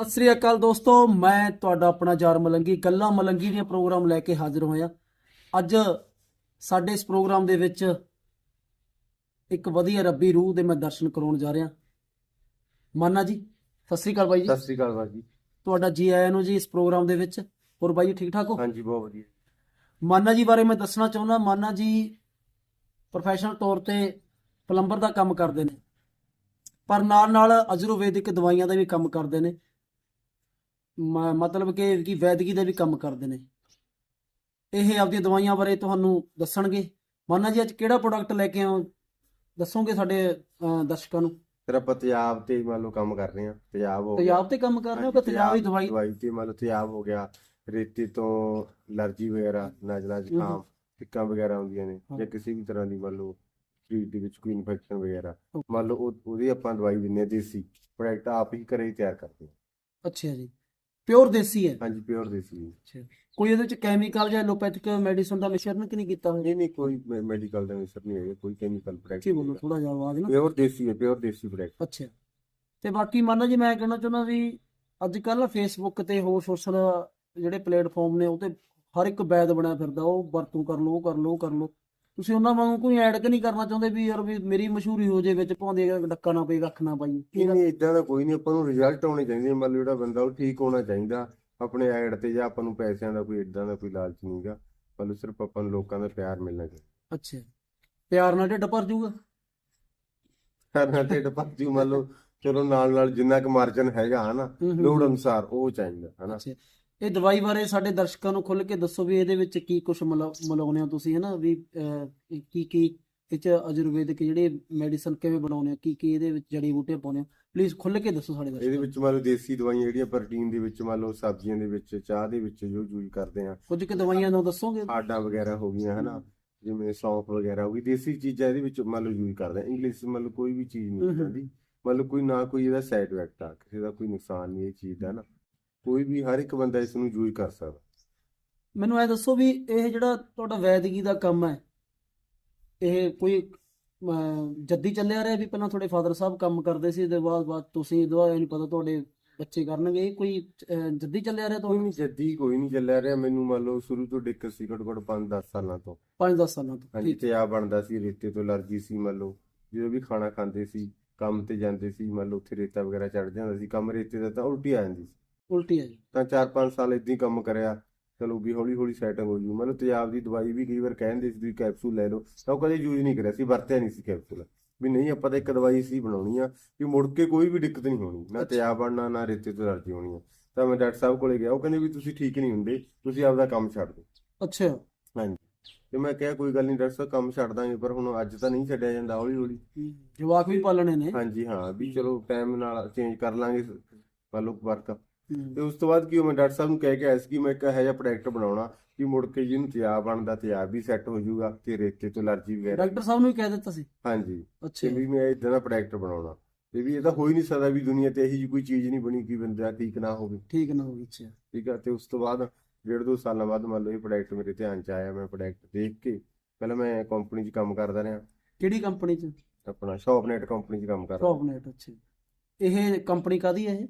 ਸਤਿ ਸ੍ਰੀ ਅਕਾਲ ਦੋਸਤੋ ਮੈਂ ਤੁਹਾਡਾ ਆਪਣਾ ਜਾਰ ਮਲੰਗੀ ਗੱਲਾਂ ਮਲੰਗੀ ਦੀਆਂ ਪ੍ਰੋਗਰਾਮ ਲੈ ਕੇ ਹਾਜ਼ਰ ਹੋਇਆ। ਅੱਜ ਸਾਡੇ ਇਸ ਪ੍ਰੋਗਰਾਮ ਦੇ ਵਿੱਚ ਇੱਕ ਵਧੀਆ ਰੱਬੀ ਰੂਹ ਦੇ ਮੈਂ ਦਰਸ਼ਨ ਕਰਾਉਣ ਜਾ ਰਿਹਾ। ਮਾਨਾ ਜੀ ਸਤਿ ਸ੍ਰੀ ਅਕਾਲ ਬਾਈ ਜੀ। ਸਤਿ ਸ੍ਰੀ ਅਕਾਲ ਬਾਜੀ ਤੁਹਾਡਾ ਜੀ ਆਇਆਂ ਨੂੰ ਜੀ ਇਸ ਪ੍ਰੋਗਰਾਮ ਦੇ ਵਿੱਚ। ਹੋਰ ਬਾਈ ਜੀ ਠੀਕ ਠਾਕ ਹੋ? ਹਾਂਜੀ ਬਹੁਤ ਵਧੀਆ। ਮਾਨਾ ਜੀ ਬਾਰੇ ਮੈਂ ਦੱਸਣਾ ਚਾਹੁੰਦਾ ਮਾਨਾ ਜੀ ਪ੍ਰੋਫੈਸ਼ਨਲ ਤੌਰ ਤੇ ਪਲੰਬਰ ਦਾ ਕੰਮ ਕਰਦੇ ਨੇ। ਪਰ ਨਾਲ ਨਾਲ ਆਯੁਰਵੈਦਿਕ ਦਵਾਈਆਂ ਦਾ ਵੀ ਕੰਮ ਕਰਦੇ ਨੇ। ਮਤਲਬ ਕਿ ਕਿ ਵੈਦਿਕੀ ਦਾ ਵੀ ਕੰਮ ਕਰਦੇ ਨੇ। ਇਹ ਆਪਦੀਆਂ ਦਵਾਈਆਂ ਬਾਰੇ ਤੁਹਾਨੂੰ ਦੱਸਣਗੇ। ਮਾਨਾ ਜੀ ਅੱਜ ਕਿਹੜਾ ਪ੍ਰੋਡਕਟ ਲੈ ਕੇ ਆਓ? ਦੱਸੋਗੇ ਸਾਡੇ ਦਰਸ਼ਕਾਂ ਨੂੰ? ਫਿਰ ਆਪਾਂ ਤੇਜ਼ਾਬ ਤੇ ਮੰਨ ਲਓ ਕੰਮ ਕਰ ਰਹੇ ਹਾਂ। ਤੇਜ਼ਾਬ ਹੋ ਤੇਜ਼ਾਬ ਤੇ ਕੰਮ ਕਰ ਰਹੇ ਹੋ ਕਿ ਤੇਜ਼ਾਬ ਦੀ ਦਵਾਈ? ਦਵਾਈ ਤੇ ਮੰਨ ਲਓ ਤੇਜ਼ਾਬ ਹੋ ਗਿਆ। ਰੇਤੀ ਤੋਂ ਅਲਰਜੀ ਵਗੈਰਾ ਨਜ਼ਲਾ ਜ਼ੁਕਾਮ ਟਿੱਕਾਂ ਵਗੈਰਾ ਹੁੰਦੀਆਂ ਨੇ। ਜਾਂ ਕਿਸੇ ਵੀ ਤਰ੍ਹਾਂ ਦੀ ਮੰਨ ਲਓ ਸਰੀਰ ਦੇ ਵਿੱਚ ਕੋਈ ਇਨਫੈਕਸ਼ਨ ਵਗੈਰਾ. ਮੰਨ ਲਓ ਉਹ- ਉਹਦੀ ਆਪਾਂ ਦਵਾਈ ਦਿੰਨੇ ਦੇਸੀ। ਪ੍ਰੋਡਕਟ ਆਪ ਹੀ ਘਰੇ ਤਿਆਰ ਕਰਦੇ ਹਾਂ। ਅੱਛਾ ਜੀ। ਪਿਓਰ ਦੇਸੀ ਹੈ। ਹਾਂਜੀ ਪਿਓਰ ਦੇਸੀ ਕੋਈ ਇਹਦੇ ਵਿੱਚ ਕੈਮੀਕਲ ਜਾਂ ਐਲੋਪੈਥਿਕ ਮੈਡੀਸਨ ਦਾ ਮਿਸ਼ਰਣ ਕਿ ਨਹੀਂ ਕੀਤਾ ਹੋਇਆ? ਨਹੀਂ ਨਹੀਂ ਕੋਈ ਮੈਡੀਕਲ ਦਾ ਮਿਸਰ ਨਹੀਂ ਹੈ ਕੋਈ ਕੈਮੀਕਲ ਕੀ ਬੋਲੋ ਪ੍ਰੋਡਕਟ ਥੋੜਾ ਜਿਹਾ ਆਵਾਜ਼ ਨਾ। ਪਿਓਰ ਦੇਸੀ ਹੈ ਪਿਓਰ ਦੇਸੀ ਪ੍ਰੋਡਕਟ ਅੱਛਾ। ਤੇ ਬਾਕੀ ਮੰਨ ਲਓ ਜੀ ਮੈਂ ਕਹਿਣਾ ਚਾਹੁੰਦਾ ਵੀ ਅੱਜ ਕੱਲ ਫੇਸਬੁੱਕ ਤੇ ਹੋਰ ਸੋਸ਼ਲ ਜਿਹੜੇ ਪਲੇਟਫਾਰਮ ਨੇ ਉਹ ਤੇ ਹਰ ਇੱਕ ਵੈਦ ਬਣਿਆ ਫਿਰਦਾ ਉਹ ਵਰਤੋਂ ਕਰ ਲਓ ਉਹ ਕਰ ਲਓ ਉਹ ਕਰ ਲਓ। ਤੁਸੀਂ ਉਹਨਾਂ ਵਾਂਗੂ ਕੋਈ ਐਡ ਕਿ ਨਹੀਂ ਕਰਨਾ ਚਾਹੁੰਦੇ ਵੀ ਯਾਰ ਵੀ ਮੇਰੀ ਮਸ਼ਹੂਰੀ ਹੋ ਜੇ ਵਿੱਚ ਭਾਉਂਦੇ ਡੱਕਾ ਨਾ ਪਈ ਕੱਖ ਨਾ ਪਾਈ। ਨਹੀਂ ਇਦਾਂ ਦਾ ਕੋਈ ਨਹੀਂ ਆਪਾਂ ਨੂੰ ਰਿਜ਼ਲਟ ਆਉਣੇ ਚਾਹੀਦੇ ਮੰਨ ਲਓ ਜਿਹੜਾ ਬੰਦਾ ਉਹ ਠੀਕ ਹੋਣਾ ਚਾਹੀਦਾ ਆਪਣੇ ਐਡ ਤੇ ਜਾਂ ਆਪਾਂ ਨੂੰ ਪੈਸਿਆਂ ਦਾ ਕੋਈ ਇਦਾਂ ਦਾ ਕੋਈ ਲਾਲਚ ਨਹੀਂਗਾ ਮੰਨ ਲਓ ਸਿਰਫ ਆਪਾਂ ਨੂੰ ਲੋਕਾਂ ਦਾ ਪਿਆਰ ਮਿਲਣਾ ਚਾਹੀਦਾ। ਅੱਛਾ ਪਿਆਰ ਨਾਲ ਢਿੱਡ ਭਰ ਜਾਊਗਾ? ਕਰਨਾ ਢਿੱਡ ਭਰਤੀ ਮੰਨ ਲਓ ਚਲੋ ਨਾਲ ਨਾਲ ਜਿੰਨਾ ਕੁ ਮਾਰਜਨ ਹੈਗਾ ਹਨਾ ਲੋੜ। ਅਨੁਸਾਰ ਉਹ ਚਾਹੀਦਾ ਹਨਾ। ਇਹ ਦਵਾਈ ਬਾਰੇ ਸਾਡੇ ਦਰਸ਼ਕਾਂ ਨੂੰ ਖੁੱਲ ਕੇ ਦੱਸੋ ਵੀ ਇਹਦੇ ਵਿੱਚ ਕੀ ਕੁਝ ਮਿਲਾਉਂਦੇ ਹੋ ਤੁਸੀਂ ਹਨਾ? ਵੀ ਕੀ ਕੀ ਇਹ ਚ ਆਯੁਰਵੈਦਿਕ ਜਿਹੜੇ ਮੈਡੀਸਨ ਕਿਵੇਂ ਬਣਾਉਂਦੇ ਹੋ? ਕੀ ਕੀ ਇਹਦੇ ਵਿੱਚ ਜੜੀ ਬੂਟੇ ਪਾਉਂਦੇ ਹੋ? ਪਲੀਜ਼ ਖੁੱਲ ਕੇ ਦੱਸੋ ਸਾਡੇ ਇਹਦੇ ਦਰਸ਼ਕਾਂ ਵਿੱਚ ਮੰਨ ਲਓ ਦੇਸੀ ਦਵਾਈਆਂ ਜਿਹੜੀਆਂ ਪ੍ਰੋਟੀਨ ਦੇ ਵਿੱਚ ਮੰਨ ਲਓ ਸਬਜ਼ੀਆਂ ਦੇ ਵਿੱਚ ਚਾਹ ਦੇ ਵਿੱਚ ਜੋ ਯੂਜ਼ ਕਰਦੇ ਆ। ਕੁਝ ਕਿ ਦਵਾਈਆਂ ਨੂੰ ਦੱਸੋਗੇ? ਆਡਾ ਵਗੈਰਾ ਹੋ ਗਈਆਂ ਹਨਾ? ਜਿਵੇਂ ਸੌਂਫ ਵਗੈਰਾ ਹੋ ਗਈ ਦੇਸੀ ਚੀਜ਼ਾਂ ਇਹਦੇ ਵਿੱਚ ਮੰਨ ਲਓ ਯੂਜ਼ ਕਰਦੇ ਆ। ਇੰਗਲਿਸ਼ ਮੰਨ ਲਓ ਕੋਈ ਵੀ ਚੀਜ਼ ਨਹੀਂ ਹਮ। ਜਾਂਦੀ ਮੰਨ ਲਓ ਕੋਈ ਨਾ ਕੋਈ ਇਹਦਾ ਸਾਈਡ ਇਫੈਕਟ ਆ ਕਿਸੇ ਦਾ ਕੋਈ ਨੁਕਸਾਨ ਨਹੀਂ ਇਹ ਚੀਜ਼ ਦਾ ਨਾ ਕੋਈ ਵੀ ਹਰ ਇੱਕ ਬੰਦਾ ਇਸ ਨੂੰ ਯੂਜ਼ ਕਰ ਸਕਦਾ। ਮੈਨੂੰ ਇਹ ਦੱਸੋ ਵੀ ਇਹ ਜਿਹੜਾ ਤੁਹਾਡਾ ਵੈਦਿਕੀ ਦਾ ਕੰਮ ਹੈ ਇਹ ਕੋਈ ਜੱਦੀ ਚੱਲਿਆ ਰਿਹਾ ਵੀ ਪਹਿਲਾਂ ਤੁਹਾਡੇ ਫਾਦਰ ਸਾਹਿਬ ਕੰਮ ਕਰਦੇ ਸੀ ਇਹਦੇ ਬਾਅਦ ਬਾਅਦ ਤੁਸੀਂ ਇਹ ਨਹੀਂ ਪਤਾ ਤੁਹਾਡੇ ਬੱਚੇ ਕਰਨਗੇ ਇਹ ਕੋਈ ਅਹ, ਜੱਦੀ ਚੱਲਿਆ ਰਿਹਾ ਕੋਈ ਤੁਹਾਨੂੰ ਜੱਦੀ ਕੋਈ ਨਹੀਂ ਚੱਲਿਆ ਰਿਹਾ। ਮੈਨੂੰ ਮੰਨ ਲਓ ਸ਼ੁਰੂ ਤੋਂ ਦਿੱਕਤ ਸੀ ਘੱਟੋ ਘੱਟ 5-10 ਸਾਲਾਂ ਤੋਂ। 5-10 ਸਾਲਾਂ ਤੋਂ ਹਾਂਜੀ ਠੀਕ। ਤੇ ਆ ਬਣਦਾ ਸੀ ਰੇਤੇ ਤੋਂ ਅਲਰਜੀ ਸੀ ਮੰਨ ਲਓ। ਜਦੋਂ ਵੀ ਖਾਣਾ ਖਾਂਦੇ ਸੀ ਕੰਮ ਤੇ ਜਾਂਦੇ ਸੀ ਮੰਨ ਲਓ ਉੱਥੇ ਰੇਤਾ ਵਗੈਰਾ ਚੜ ਜਾਂਦਾ ਸੀ ਕੰਮ ਰੇਤੇ ਦਾ ਤਾਂ ਉਲਟੀ ਆ ਜਾਂਦੀ ਸੀ। ਉਲਟੀ ਹੈ ਜੀ। ਤਾਂ 4-5 ਸਾਲ ਇਦਾਂ ਹੀ ਕੰਮ ਕਰਿਆ। ਚਲੋ ਵੀ ਹੌਲੀ ਹੌਲੀ ਸੈਟਿੰਗ ਹੋ ਜੂ। ਮਤਲਬ ਤੇਜ਼ਾਬ ਦੀ ਦਵਾਈ ਵੀ ਕਈ ਵਾਰ ਕਹਿੰਦੇ ਸੀ ਤੁਸੀਂ ਕੈਪਸੂਲ ਲੈ ਲਓ। ਤਾਂ ਉਹ ਕਦੇ ਯੂਜ਼ ਨਹੀਂ ਕਰਿਆ ਸੀ ਵਰਤਿਆ ਨਹੀਂ ਸੀ ਕੈਪਸੂਲ ਵੀ ਨਹੀਂ ਆਪਾਂ ਤਾਂ ਇੱਕ ਦਵਾਈ ਸੀ ਬਣਾਉਣੀ ਆ ਕਿ ਮੁੜ ਕੇ ਕੋਈ ਵੀ ਦਿੱਕਤ ਨਹੀਂ ਹੋਣੀ। ਨਾ। ਤੇਜ਼ਾਬ ਬਣਨਾ ਨਾ ਰੇਤੇ ਤੋਂ ਅਲਰਜੀ ਹੋਣੀ ਆ। ਤਾਂ ਮੈਂ ਡਾਕਟਰ ਸਾਹਿਬ ਕੋਲੇ ਗਿਆ। ਉਹ ਕਹਿੰਦੇ ਵੀ ਤੁਸੀਂ ਠੀਕ ਨਹੀਂ ਹੁੰਦੇ ਤੁਸੀਂ ਆਪਦਾ ਕੰਮ ਛੱਡ ਦਿਓ। ਅੱਛਾ। ਤੇ ਮੈਂ ਕਿਹਾ ਕੋਈ ਗੱਲ ਨਹੀਂ ਡਾਕਟਰ ਸਾਹਿਬ ਕੰਮ ਛੱਡ ਦਾਂਗੇ ਪਰ ਹੁਣ ਅੱਜ ਤਾਂ ਨਹੀਂ ਛੱਡਿਆ ਜਾਂਦਾ ਹੌਲੀ ਹੌਲੀ। ਜਵਾਕ ਵੀ ਪਾਲਣੇ ਨੇ। ਹਾਂਜੀ ਹਾਂ ਵੀ ਚਲੋ ਟਾਈਮ ਨਾਲ ਚੇਂਜ ਕਰ ਲਾਂਗੇ। ਮੰਨ ਲਓ ਵਰਕ। ਤੇ ਉਸ ਤੋਂ ਬਾਅਦ ਕੀ ਮੈਂ ਡਾਕਟਰ ਸਾਹਿਬ ਨੂੰ ਕਹਿ ਕੇ ਆਇਆ ਸੀ ਕਿ ਮੈਂ ਇੱਕ ਇਹੋ ਜਿਹਾ ਪ੍ਰੋਡਕਟ ਬਣਾਉਣਾ ਕਿ ਮੁੜ ਕੇ ਜਿਹਨੂੰ ਤਿਆਬ ਬਣਦਾ ਤਿਆਬ ਵੀ ਸੈੱਟ ਹੋ ਜਾਊਗਾ ਤੇ ਰੇਤੇ ਤੋਂ ਅਲਰਜੀ ਵਗੈਰਾ। ਡਾਕਟਰ ਸਾਹਿਬ ਨੂੰ ਵੀ ਕਹਿ ਦਿੱਤਾ ਸੀ? ਹਾਂਜੀ। ਅੱਛਾ। ਤੇ ਵੀ ਮੈਂ ਇਦਾਂ ਦਾ ਪ੍ਰੋਡਕਟ ਬਣਾਉਣਾ। ਤੇ ਵੀ ਇਹ ਤਾਂ ਹੋ ਹੀ ਨਹੀਂ ਸਕਦਾ ਵੀ ਦੁਨੀਆ ਤੇ ਇਹੀ ਜਿਹੀ ਕੋਈ ਚੀਜ਼ ਨਹੀਂ ਬਣੀ ਕਿ ਬੰਦਾ ਠੀਕ ਨਾ ਹੋਵੇ। ਠੀਕ ਨਾ ਹੋ ਗਈ ਅੱਛਾ। ਠੀਕ ਆ ਤੇ ਉਸ ਤੋਂ ਬਾਅਦ ਡੇਢ ਦੋ ਸਾਲਾਂ ਬਾਅਦ ਮੰਨ ਲਓ ਇਹ ਪ੍ਰੋਡਕਟ ਮੇਰੇ ਧਿਆਨ ਚ ਆਇਆ ਮੈਂ ਪ੍ਰੋਡਕਟ ਦੇਖ ਕੇ ਪਹਿਲਾਂ ਮੈਂ ਕੰਪਨੀ 'ਚ ਕੰਮ ਕਰਦਾ ਰਿਹਾ। ਕਿਹੜੀ ਕੰਪਨੀ ਚ? ਆਪਣਾ ਸ਼ੌਪਨੈਟ ਕੰਪਨੀ 'ਚ ਕੰਮ ਕਰਦਾ। ਸ਼ੌਪਨੇਟ ਅੱਛਾ। ਇਹ ਕੰਪਨੀ ਕਾਦੀ ਹੈ ਇਹ?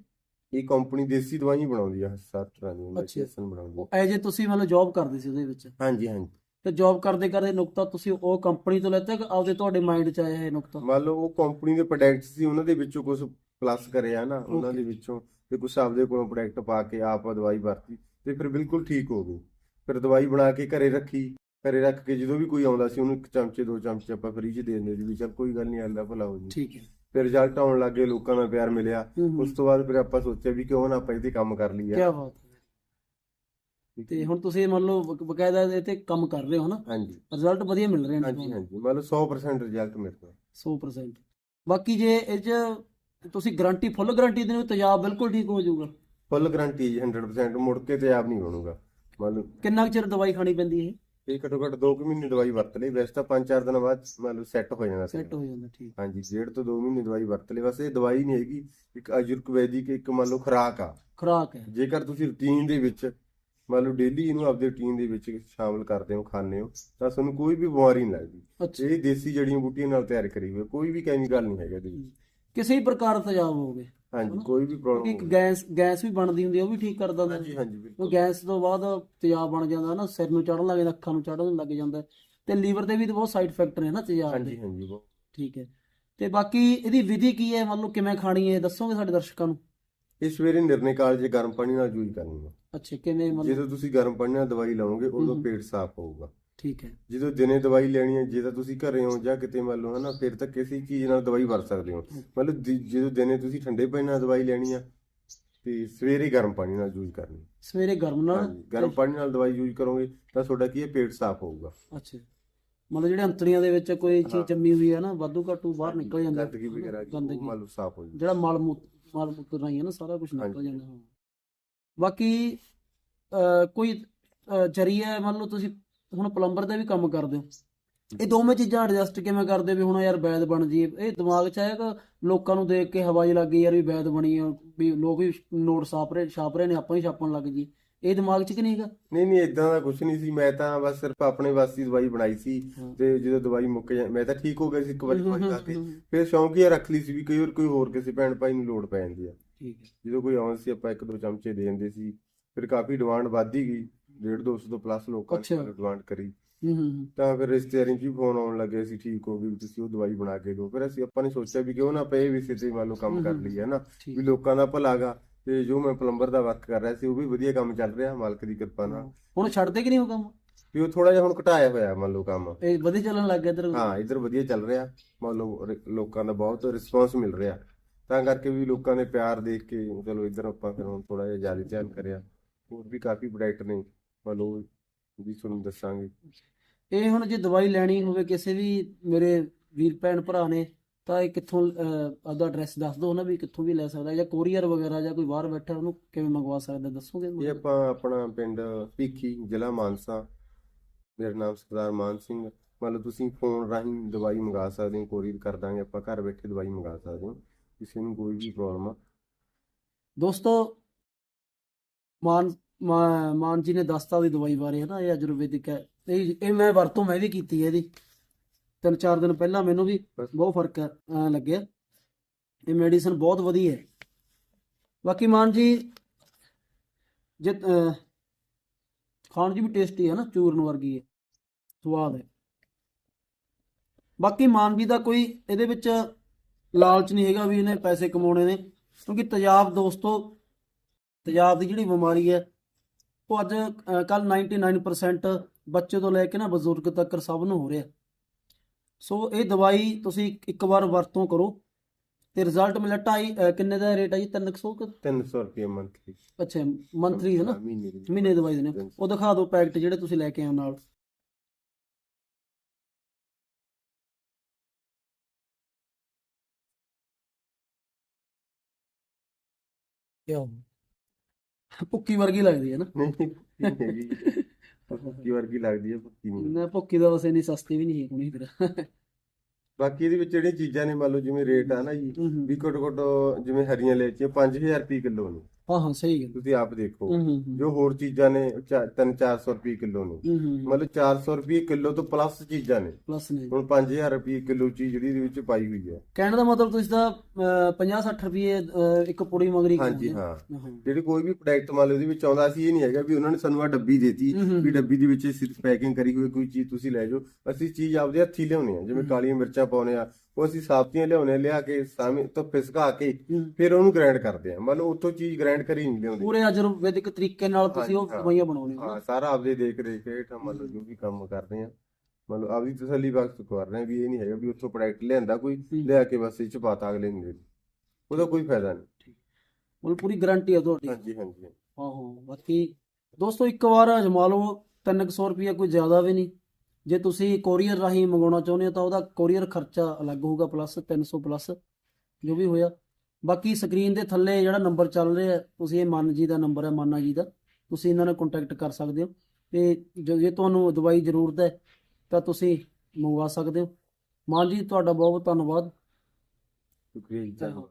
ਇਹ ਕੰਪਨੀ ਦੇਸੀ ਦਵਾਈਆਂ ਬਣਾਉਂਦੀ ਆ ਸੱਤ ਤਰ੍ਹਾਂ ਦੀਆਂ। ਮੈਡੀਸਨ ਬਣਾਉਂਦੀ ਆ। ਉਹ ਐਜ ਤੁਸੀਂ ਮਤਲਬ ਜੌਬ ਕਰਦੇ ਸੀ ਉਹਦੇ ਵਿੱਚ ਹਾਂਜੀ ਹਾਂਜੀ ਤੇ ਜੌਬ ਕਰਦੇ ਕਰਦੇ ਨੁਕਤਾ ਤੁਸੀਂ ਉਹ ਕੰਪਨੀ ਤੋਂ ਲੈਤਾ ਕਿ ਆਪਦੇ ਤੁਹਾਡੇ ਮਾਈਂਡ 'ਚ ਆਇਆ ਇਹ ਨੁਕਤਾ ਮੰਨ ਲਓ ਉਹ ਕੰਪਨੀ ਦੇ ਪ੍ਰੋਡਕਟ ਸੀ ਉਹਨਾਂ ਦੇ ਵਿੱਚੋਂ ਕੁਝ ਪਲੱਸ ਕਰਿਆ ਨਾ ਉਹਨਾਂ ਦੇ. ਵਿੱਚੋਂ ਤੇ ਕੁਝ ਆਪਦੇ ਕੋਲੋਂ ਪ੍ਰੋਡਕਟ ਪਾ ਕੇ ਆਪ ਦਵਾਈ ਵਰਤੀ ਤੇ ਫਿਰ ਬਿਲਕੁਲ ਠੀਕ ਹੋ ਗਈ ਫਿਰ ਦਵਾਈ ਬਣਾ ਕੇ ਘਰੇ ਰੱਖੀ ਘਰੇ ਰੱਖ ਕੇ ਜਦੋਂ ਵੀ ਕੋਈ ਆਉਂਦਾ ਸੀ ਉਹਨੂੰ ਇੱਕ ਚਮਚੇ ਦੋ ਚਮਚੇ ਆਪਾਂ ਫ੍ਰੀ 'ਚ ਦੇ ਦਿੰਦੇ ਸੀ ਵੀ ਚਲ ਕੋਈ ਗੱਲ ਨਹੀਂ ਅੱਲਾ ਭਲਾ ਹੋ ਜੀ ਠੀਕ ਹੈ ਫਿਰ ਰਿਜ਼ਲਟ ਆਉਣ ਲੱਗੇ ਲੋਕਾਂ ਦਾ ਪਿਆਰ ਮਿਲਿਆ। ਉਸ ਤੋਂ ਬਾਅਦ ਫਿਰ ਆਪਾਂ ਸੋਚਿਆ ਵੀ ਕਿਉਂ ਨਾ ਆਪਾਂ ਇਹਦੇ ਕੰਮ ਕਰ ਲਈਏ। ਕੀ ਬਾਤ ਹੈ। ਤੇ ਹੁਣ ਤੁਸੀਂ ਮੰਨ ਲਓ ਬਕ- ਬਕਾਇਦਾ ਇਹ ਤੇ ਕੰਮ ਕਰ ਰਹੇ ਹੋ ਨਾ? ਹਾਂਜੀ। ਰਿਜ਼ਲਟ ਵਧੀਆ ਮਿਲ ਰਹੇ ਨੇ ਹਾਂਜੀ ਹਾਂਜੀ। ਮੰਨ ਲਓ 100% ਰਿਜ਼ਲਟ ਮਿਲਦਾ 100% ਬਾਕੀ ਜੇ ਇਹ 'ਚ ਤੁਸੀਂ ਗਾਰੰਟੀ ਫੁੱਲ ਗਾਰੰਟੀ ਦਿੰਦੇ ਹੋ ਤੇਜ਼ਾਬ ਬਿਲਕੁਲ ਠੀਕ ਹੋ ਜਾਊਗਾ। ਫੁੱਲ ਗਾਰੰਟੀ 100% ਮੁੜ ਕੇ ਤੇ ਆਪ ਨਹੀਂ ਬਣੂਗਾ। ਮੰਨ ਲਓ ਕਿੰਨਾ ਚਿਰ ਦਵਾਈ ਖਾਣੀ ਪੈਂਦੀ ਹੈ ਇਹ ਘੱਟੋ ਘੱਟ 2 ਮਹੀਨੇ ਦਵਾਈ ਵਰਤ ਲਈ। ਵੈਸੇ ਤਾਂ 5-4 ਦਿਨਾਂ ਬਾਅਦ ਮੰਨ ਲਓ ਸੈੱਟ ਹੋ ਜਾਣਾ ਸੈੱਟ ਹੋ ਜਾਂਦਾ ਠੀਕ। ਹਾਂਜੀ ਡੇਢ ਤੋਂ 2 ਮਹੀਨੇ ਦਵਾਈ ਵਰਤ ਲਈ। ਬਸ ਇਹ ਦਵਾਈ ਨਹੀਂ ਹੈਗੀ ਇੱਕ ਆਯੁਰਵੈਦਿਕ ਇੱਕ ਮੰਨ ਲਓ ਖੁਰਾਕ ਆ। ਖੁਰਾਕ ਹੈ। ਜੇਕਰ ਤੁਸੀਂ ਰੁਟੀਨ ਦੇ ਵਿੱਚ ਮੰਨ ਲਓ ਡੇਲੀ ਇਹਨੂੰ ਆਪਦੇ ਰੁਟੀਨ ਦੇ ਵਿੱਚ ਸ਼ਾਮਲ ਕਰਦੇ ਹੋ ਖਾਂਦੇ ਹੋ ਤਾਂ ਤੁਹਾਨੂੰ ਕੋਈ ਵੀ ਬਿਮਾਰੀ ਨਹੀਂ ਲੱਗਦੀ। ਇਹ ਦੇਸੀ ਜੜੀਆਂ ਬੂਟੀਆਂ ਨਾਲ ਤਿਆਰ ਕਰੀ ਹੋਈ ਕੋਈ ਵੀ ਕੈਮੀਕਲ ਨਹੀਂ ਹੈਗਾ ਇਹਦੇ ਵਿੱਚ। ਕਿਸੇ ਵੀ ਪ੍ਰਕਾਰ ਦਾ ਤੇਜ਼ਾਬ ਹੋਵੇ। ਹਾਂਜੀ? ਕੋਈ ਵੀ ਕਿਉਂਕਿ ਪ੍ਰੋਬਲਮ ਇੱਕ ਗੈਸ ਗੈਸ ਵੀ ਬਣਦੀ ਹੁੰਦੀ ਆ ਉਹ ਵੀ ਠੀਕ ਕਰ ਦਿੰਦਾ ਹਾਂਜੀ ਹਾਂਜੀ ਉਹ ਬਿਲਕੁਲ ਗੈਸ ਤੋਂ ਬਾਅਦ ਤੇਜ਼ਾਬ ਬਣ ਜਾਂਦਾ ਨਾ ਸਿਰ ਨੂੰ ਚੜਨ ਲੱਗ ਜਾਂਦਾ ਅੱਖਾਂ ਨੂੰ ਚੜਨ ਲੱਗ ਜਾਂਦਾ। ਤੇ ਲੀਵਰ ਤੇ ਵੀ ਤਾਂ ਬਹੁਤ ਸਾਈਡ ਇਫੈਕਟ ਨੇ ਨਾ ਤੇਜ਼ਾਬ ਹਾਂਜੀ ਦੇ। ਹਾਂਜੀ ਬਹੁਤ। ਠੀਕ ਹੈ। ਤੇ ਬਾਕੀ ਇਹਦੀ ਵਿਧੀ ਕੀ ਹੈ? ਮਤਲਬ ਕਿਵੇਂ ਖਾਣੀ ਹੈ ਦੱਸੋਗੇ ਸਾਡੇ ਦਰਸ਼ਕਾਂ ਨੂੰ? ਇਹ ਸਵੇਰੇ ਨਿਰਣੇ ਕਾਲਜੇ ਗਰਮ ਪਾਣੀ ਨਾਲ ਯੂਜ਼ ਕਰਨੀ ਹੈ। ਅੱਛਾ ਕਿਵੇਂ ਮਤਲਬ ਜਦੋਂ ਤੁਸੀਂ ਗਰਮ ਪਾਣੀ ਨਾਲ ਦਵਾਈ ਲਾਓਗੇ ਉਦੋਂ ਹਮ। ਪੇਟ ਸਾਫ਼ ਹੋਊਗਾ। ਠੀਕ ਹੈ। ਜਦੋਂ ਦਿਨੇ ਦਵਾਈ ਲੈਣੀ ਹੈ ਜੇ ਤਾਂ ਤੁਸੀਂ ਘਰੇ ਹੋ ਜਾਂ ਕਿਤੇ ਮੰਨ ਲਓ ਹਨਾ ਫਿਰ ਤਾਂ ਕਿਸੇ ਚੀਜ਼ ਨਾਲ ਦਵਾਈ ਵਰਤ ਸਕਦੇ ਹੋ। ਮਤਲਬ ਦਿ- ਜਦੋਂ ਦਿਨੇ ਤੁਸੀਂ ਠੰਡੇ ਪਾਣੀ ਨਾਲ ਦਵਾਈ ਲੈਣੀ ਆ ਤੇ ਸਵੇਰੇ ਗਰਮ ਪਾਣੀ ਨਾਲ ਯੂਜ਼ ਕਰਨੀ। ਸਵੇਰੇ ਗਰਮ ਨਾਲ ਹਾਂਜੀ ਗਰਮ ਪਾਣੀ ਨਾਲ ਦਵਾਈ ਯੂਜ਼ ਕਰੋਗੇ ਤਾਂ ਤੁਹਾਡਾ ਕੀ ਹੈ ਪੇਟ ਸਾਫ਼ ਹੋਊਗਾ। ਅੱਛਾ। ਮਤਲਬ ਜਿਹੜੇ ਅੰਤੜੀਆਂ ਦੇ ਵਿੱਚ ਕੋਈ ਚੀਜ਼ ਹਾਂ। ਜੰਮੀ ਹੋਈ ਹੈ ਨਾ ਵਾਧੂ ਘਾਟੂ ਬਾਹਰ ਨਿਕਲ ਜਾਂਦਾ। ਗੰਦਗੀ ਵਗੈਰਾ ਜੀ, ਉਹ ਗੰਦਗੀ। ਮੰਨ ਲਓ ਸਾਫ਼ ਹੋ ਜਾਊ ਜਿਹੜਾ ਮਲ ਮੂਤ ਮਲ ਮੂਤਰ ਰਾਹੀਂ ਹੈ ਨਾ ਸਾਰਾ ਕੁਝ ਨਿਕਲ ਹਾਂਜੀ। ਜਾਂਦਾ। ਹਾਂ ਬਾਕੀ ਅਹ, ਕੋਈ ਅਹ, ਜਰੀਆ ਮੰਨ ਲਓ ਤੁਸੀਂ ਹੁਣ ਪਲੰਬਰ ਦਾ ਵੀ ਕੰਮ ਕਰਦੇ ਹੋ। ਇਹ ਦੋਵੇਂ ਚੀਜ਼ਾਂ ਐਡਜਸਟ ਕਿਵੇਂ ਕਰਦੇ ਵੀ ਹੁਣ ਯਾਰ ਵੈਦ ਬਣ ਜੀ ਇਹ ਦਿਮਾਗ 'ਚ ਆਏਗਾ ਲੋਕਾਂ ਨੂੰ ਦੇਖ ਕੇ ਹਵਾਈ ਲੱਗ ਗਈ ਯਾਰ ਵੀ ਵੈਦ ਬਣੀ ਆ ਵੀ ਲੋਕ ਵੀ ਨੋਟ ਛਾਪ ਰਹੇ ਛਾਪ ਰਹੇ ਨੇ ਆਪਾਂ ਹੀ ਛਾਪਣ ਲੱਗ ਜੀ ਇਹ ਦਿਮਾਗ 'ਚ ਕਿ ਨਹੀਂ ਹੈਗਾ? ਨਹੀਂ ਨਹੀਂ ਇਦਾਂ ਦਾ ਕੁਝ ਨਹੀਂ ਸੀ। ਮੈਂ ਤਾਂ ਬਸ ਸਿਰਫ ਆਪਣੇ ਵਾਸਤੇ ਦਵਾਈ ਬਣਾਈ ਸੀ। ਤੇ ਜਦੋਂ ਦਵਾਈ ਮੁੱਕ ਜਾ ਮੈਂ ਤਾਂ ਠੀਕ ਹੋ ਗਿਆ ਸੀ ਇੱਕ ਵਾਰੀ ਦਵਾਈ ਖਾ ਕੇ। ਫਿਰ ਸ਼ੌਂਕ ਹੀ ਰੱਖ ਲਈ ਸੀ ਵੀ ਕਈ ਵਾਰ ਕੋਈ ਹੋਰ ਕਿਸੇ ਭੈਣ ਭਾਈ ਨੂੰ ਲੋੜ ਪੈ ਜਾਂਦੀ ਆ। ਠੀਕ ਹੈ। ਜਦੋਂ ਕੋਈ ਆਉਂਦਾ ਸੀ ਆਪਾਂ ਇੱਕ ਦੋ ਚਮਚੇ ਦੇ ਦਿੰਦੇ ਸੀ। ਫਿਰ ਕਾਫੀ ਡਿਮਾਂਡ ਵੱਧਦੀ ਗਈ। 1.5 200 ਤੋਂ ਪਲੱਸ ਲੋਕਾਂ ਨੇ। ਡਿਮਾਂਡ ਕਰੀ। ਹੂੰ ਹੂੰ ਹੂੰ। ਤਾਂ ਫਿਰ ਰਿਸ਼ਤੇਦਾਰੀ 'ਚ ਵੀ ਫੋਨ ਆਉਣ ਲੱਗੇ ਸੀ ਠੀਕ ਹੋ ਗਈ ਵੀ ਤੁਸੀਂ ਉਹ ਦਵਾਈ ਬਣਾ ਕੇ ਦਿਓ। ਫਿਰ ਅਸੀਂ ਆਪਾਂ ਨੇ ਸੋਚਿਆ ਵੀ ਕਿਉਂ ਨਾ ਪਏ ਵੀ ਸਿੱਧੇ ਮੰਨ ਲਓ ਕੰਮ ਕਰ। ਲਈਏ ਨਾ ਠੀਕ। ਵੀ ਲੋਕਾਂ ਦਾ ਭਲਾ ਗਾ ਤੇ ਜੋ ਮੈਂ ਪਲੰਬਰ ਦਾ ਵਰਕ ਕਰ ਰਿਹਾ ਸੀ ਉਹ ਵੀ ਵਧੀਆ ਕੰਮ ਚੱਲ ਰਿਹਾ ਮਾਲਕ ਦੀ ਕਿਰਪਾ ਨਾਲ। ਹੁਣ ਛੱਡਦੇ ਕਿ ਨਹੀਂ ਉਹ ਕੰਮ? ਵੀ ਉਹ ਥੋੜਾ ਜਿਹਾ ਹੁਣ ਘਟਾਇਆ ਹੋਇਆ ਮੰਨ ਲਓ ਕੰਮ। ਇਹ ਵਧੀਆ ਚੱਲਣ ਲੱਗ ਗਿਆ ਇਧਰ ਹਾਂ ਇਧਰ ਵਧੀਆ ਚੱਲ ਰਿਹਾ। ਮੰਨ ਲਓ ਰ- ਲੋਕਾਂ ਦਾ ਬਹੁਤ ਰਿਸਪੌਂਸ ਮਿਲ ਰਿਹਾ। ਤਾਂ ਕਰਕੇ ਵੀ ਲੋਕਾਂ ਨੇ ਪਿਆਰ ਦੇਖ ਕੇ ਚਲੋ ਇਧਰ ਆਪਾਂ ਫਿਰ ਹੁਣ ਥੋੜਾ ਜਿਹਾ ਜ਼ਿਆਦਾ ਧਿਆਨ ਕਰਿਆ। ਹੋਰ ਵੀ ਕਾਫੀ ਪ੍ਰੋਡਕਟ ਨੇ। ਉਹ ਵੀ ਤੁਹਾਨੂੰ ਦੱਸਾਂਗੇ। ਇਹ ਹੁਣ ਜੇ ਦਵਾਈ ਲੈਣੀ ਹੋਵੇ ਕਿਸੇ ਵੀ ਮੇਰੇ ਵੀਰ ਭੈਣ ਭਰਾ ਨੇ ਤਾਂ ਇਹ ਕਿੱਥੋਂ ਆਪਦਾ ਐਡਰੈਸ ਦੱਸ ਦਿਓ ਨਾ ਵੀ ਕਿੱਥੋਂ ਵੀ ਲੈ ਸਕਦਾ ਜਾਂ ਕੋਰੀਅਰ ਵਗੈਰਾ ਜਾਂ ਕੋਈ ਬਾਹਰ ਬੈਠਾ ਉਹਨੂੰ ਕਿਵੇਂ ਮੰਗਵਾ ਸਕਦਾ ਦੱਸੋਗੇ ਇਹ ਆਪਾਂ ਆਪਣਾ ਪਿੰਡ ਭੀਖੀ ਜ਼ਿਲ੍ਹਾ ਮਾਨਸਾ। ਮੇਰਾ ਨਾਮ ਸਰਦਾਰ ਮਾਨ ਸਿੰਘ ਮੰਨ ਲਓ ਤੁਸੀਂ ਫੋਨ ਰਾਹੀਂ ਦਵਾਈ ਮੰਗਾ ਸਕਦੇ ਹੋ ਕੋਰੀਅਰ ਕਰ ਦਾਂਗੇ ਆਪਾਂ ਘਰ ਬੈਠੇ ਦਵਾਈ ਮੰਗਾ ਸਕਦੇ ਹੋ ਕਿਸੇ ਨੂੰ ਕੋਈ ਵੀ ਪ੍ਰੋਬਲਮ ਆ। ਦੋਸਤੋ ਮਾਨ ਮਾਨ ਜੀ ਨੇ ਦੱਸਤਾ ਦੀ ਦਵਾਈ ਬਾਰੇ ਹੈ ਨਾ ਇਹ ਆਯੁਰਵੈਦਿਕ ਹੈ। ਇਹ ਇਹ ਮੈਂ ਵਰਤੋਂ ਮੈਂ ਵੀ ਕੀਤੀ ਹੈ ਇਹਦੀ। ਤਿੰਨ ਚਾਰ ਦਿਨ ਪਹਿਲਾਂ ਮੈਨੂੰ ਵੀ ਬਹੁਤ ਫ਼ਰਕ ਲੱਗਿਆ। ਇਹ ਮੈਡੀਸਨ ਬਹੁਤ ਵਧੀਆ ਹੈ। ਬਾਕੀ ਮਾਨ ਜੀ ਜੇ ਅਹ, ਖਾਣ 'ਚ ਵੀ ਟੇਸਟੀ ਹੈ ਨਾ ਚੂਰਨ ਵਰਗੀ ਹੈ। ਸਵਾਦ ਹੈ। ਬਾਕੀ ਮਾਨ ਜੀ ਦਾ ਕੋਈ ਇਹਦੇ ਵਿੱਚ ਲਾਲਚ ਨਹੀਂ ਹੈਗਾ ਵੀ ਇਹਨੇ ਪੈਸੇ ਕਮਾਉਣੇ ਨੇ ਕਿਉਂਕਿ ਤੇਜ਼ਾਬ ਦੋਸਤੋ ਤੇਜ਼ਾਬ ਦੀ ਜਿਹੜੀ ਬਿਮਾਰੀ ਹੈ ਉਹ ਅੱਜ ਕੱਲ 99% ਬੱਚੇ ਤੋਂ ਲੈ ਕੇ ਨਾ ਬਜ਼ੁਰਗ ਤੱਕ ਸਭ ਨੂੰ ਹੋ ਰਿਹਾ। ਸੋ ਇਹ ਦਵਾਈ ਤੁਸੀਂ ਇੱਕ ਵਾਰ ਵਰਤੋਂ ਕਰੋ ਤੇ ਰਿਜ਼ਲਟ ਮਿਲਿਆ ਢਾਈ ਅਹ ਕਿੰਨੇ ਦਾ ਰੇਟ ਹੈ ਜੀ? 300 ਕਿ? 300 ਰੁਪਏ ਮੰਥਲੀ ਅੱਛਾ ਮੰਥਲੀ ਹੈ ਨਾ? ਮਹੀਨੇ ਦੀ। ਦੀ ਦਵਾਈ ਦੇਣੇ ਤਿੰਨ ਸੌ। ਉਹ ਦਿਖਾ ਦਿਓ ਪੈਕਟ ਜਿਹੜੇ ਤੁਸੀਂ ਲੈ ਕੇ ਹੋ ਨਾਲ। ਕਿਉਂ? ਭੁੱਕੀ ਵਰਗੀ ਲੱਗਦੀ ਹੈ ਨਾ। ਨਹੀਂ ਭੁੱਕੀ ਹੈਗੀ। ਭੁੱਕੀ ਵਰਗੀ ਲੱਗਦੀ ਹੈ ਭੁੱਕੀ ਨਹੀਂ ਨਾ ਭੁੱਕੀ ਦਾ ਵਸੇ ਨਹੀਂ ਸਸਤੀ ਵੀ ਨਹੀਂ ਹੈ ਕੋਈ ਫਿਰ। ਬਾਕੀ ਇਹਦੇ ਵਿੱਚ ਜਿਹੜੀਆਂ ਚੀਜ਼ਾਂ ਨੇ ਮੰਨ ਲਓ ਜਿਵੇਂ ਰੇਟ ਆ ਨਾ ਜੀ ਵੀ ਘੱਟੋ ਘੱਟ ਜਿਵੇਂ ਹਰੀਆਂ ਲੈਚੀਆਂ 5000 ਰੁਪਏ ਕਿਲੋ ਨੇ। ਹਾਂ ਹਾਂ ਸਹੀ ਗੱਲ। ਤੁਸੀਂ ਆਪ ਦੇਖੋ। ਜੋ ਹੋਰ ਚੀਜ਼ਾਂ ਨੇ 3-400 ਰੁਪਏ ਕਿਲੋ ਨੇ। ਮਤਲਬ 400 ਰੁਪਏ ਕਿਲੋ ਤੋਂ ਪਲੱਸ ਚੀਜ਼ਾਂ ਨੇ। ਪਲੱਸ ਨੇ। ਹੁਣ 5000 ਰੁਪਏ ਕਿਲੋ ਚੀਜ਼ ਜਿਹੜੀ ਇਹਦੇ ਵਿੱਚ ਪਾਈ ਹੋਈ ਹੈ। ਕਹਿਣ ਦਾ ਮਤਲਬ ਤੁਸੀਂ ਤਾਂ 50 60 ਰੁਪਏ ਇੱਕ ਪੁੜੀ ਮੰਗਰੀ ਹਾਂਜੀ ਹਾਂ। ਹਾਂ। ਜਿਹੜੀ ਕੋਈ ਵੀ ਪ੍ਰੋਡਕਟ ਮੰਨ ਲਓ ਉਹਦੇ ਵਿੱਚ ਆਉਂਦਾ ਸੀ ਇਹ ਨਹੀਂ ਹੈਗਾ ਵੀ ਉਹਨਾਂ ਨੇ ਸਾਨੂੰ ਆ ਡੱਬੀ ਦੇਤੀ ਵੀ ਡੱਬੀ ਦੇ ਵਿੱਚ ਪੈਕਿੰਗ ਕਰੀ ਹੋਈ ਕੋਈ ਚੀਜ਼ ਤੁਸੀਂ ਲੈ ਜਾਓ। ਅਸੀਂ ਚੀਜ਼ ਆਪਦੇ ਹੱਥੀ ਲਿਆਉਣੀ ਆ ਜਿਵੇਂ। ਕਾਲੀਆਂ ਮਿਰਚਾਂ ਪਾਉਨੇ ਆ ਉਹ ਅਸੀਂ ਸਾਬਤੀਆਂ ਲਿਆਉਨੇ ਆ ਲਿਆ ਕੇ ਸਾਵੇਂ ਤੋਂ ਪਿਸਕਾ ਕੇ। ਫਿਰ ਉਹਨੂੰ ਗ੍ਰਾਈਂਡ ਕਰਦੇ ਆ ਮੰਨ ਲਓ ਉੱਥੋਂ ਚੀਜ਼ ਗ੍ਰਾਈਂਡ ਕਰੀ ਨਹੀਂ ਲਿਆਉਂਦੇ। ਪੂਰੇ ਆਯੁਰਵੈਦਿਕ ਤਰੀਕੇ ਨਾਲ ਤੁਸੀਂ ਉਹ ਹਾਂਜੀ, ਹਾਂ। ਦਵਾਈਆਂ ਬਣਾਉਣੇ ਹੋ ਹਾਂ ਸਾਰਾ ਆਪਦੇ ਦੇਖ ਰੇਖ ਹੇਠਾਂ ਮੰਨ ਲਓ ਜੋ ਵੀ ਕੰਮ ਕਰਦੇ ਆ। ਮੰਨ ਲਓ ਆਪਦੀ ਤਸੱਲੀ ਬਖਸ਼ ਕਰ ਰਹੇ ਆ ਵੀ ਇਹ ਨਹੀਂ ਹੈਗਾ ਵੀ ਉੱਥੋਂ ਪ੍ਰੋਡਕਟ ਲਿਆਂਦਾ ਕੋਈ ਹੂੰ। ਲਿਆ ਕੇ ਬਸ ਇਹ ਚ ਪਾਤਾ ਅਗਲੇ ਨੂੰ ਦੇ ਦਿੱਤਾ। ਉਹਦਾ ਕੋਈ ਫਾਇਦਾ ਨਹੀਂ। ਮਤਲਬ ਪੂਰੀ ਗਾਰੰਟੀ ਹੈ ਤੁਹਾਡੀ। ਹਾਂਜੀ ਹਾਂਜੀ। ਆਹੋ ਬਾਕੀ ਦੋਸਤੋ ਇੱਕ ਵਾਰ ਅਜਮਾ ਲਓ 300 ਰੁਪਏ ਕੋਈ ਜ਼ਿਆਦਾ ਵੀ ਨਹੀਂ। ਜੇ ਤੁਸੀਂ ਕੋਰੀਅਰ ਰਾਹੀਂ ਮੰਗਾਉਣਾ ਚਾਹੁੰਦੇ ਹੋ ਤਾਂ ਉਹਦਾ ਕੋਰੀਅਰ ਖਰਚਾ ਅਲੱਗ ਹੋਊਗਾ ਪਲੱਸ 300 ਪਲੱਸ ਜੋ ਵੀ ਹੋਇਆ। ਬਾਕੀ ਸਕਰੀਨ ਦੇ ਥੱਲੇ ਜਿਹੜਾ ਨੰਬਰ ਚੱਲ ਰਿਹਾ, ਤੁਸੀਂ ਇਹ ਮਨ ਜੀ ਦਾ ਨੰਬਰ ਹੈ, ਮਾਨਾ ਜੀ ਦਾ, ਤੁਸੀਂ ਇਹਨਾਂ ਨਾਲ ਕੰਟੈਕਟ ਕਰ ਸਕਦੇ ਹੋ ਤੇ ਜੇ ਤੁਹਾਨੂੰ ਦਵਾਈ ਜ਼ਰੂਰਤ ਹੈ, ਤਾਂ ਤੁਸੀਂ ਮੰਗਵਾ ਸਕਦੇ ਹੋ। ਮਾਨ ਜੀ, ਤੁਹਾਡਾ ਬਹੁਤ ਬਹੁਤ ਧੰਨਵਾਦ। ਸ਼ੁਕਰੀਆ ਜੀ, ਧੰਨਵਾਦ।